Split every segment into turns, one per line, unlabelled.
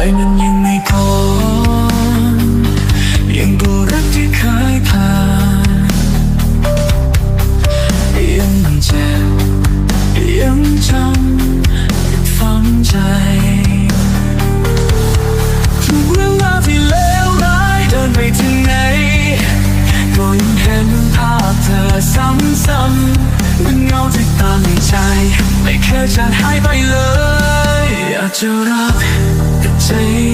ายนั้นยังไม่พอยังบูรักที่เคยผ่านยังเจ็บยังจำฝังใจทุกเรื่องราวที่เลวร้ายเดินไปถึงไหนก็ยังเห็นภาพเธอซ้ำๆเป็นเงาที่ตามในใจ ไม่เคยจางหายไปเลยอยากจะรัก same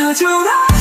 touch your now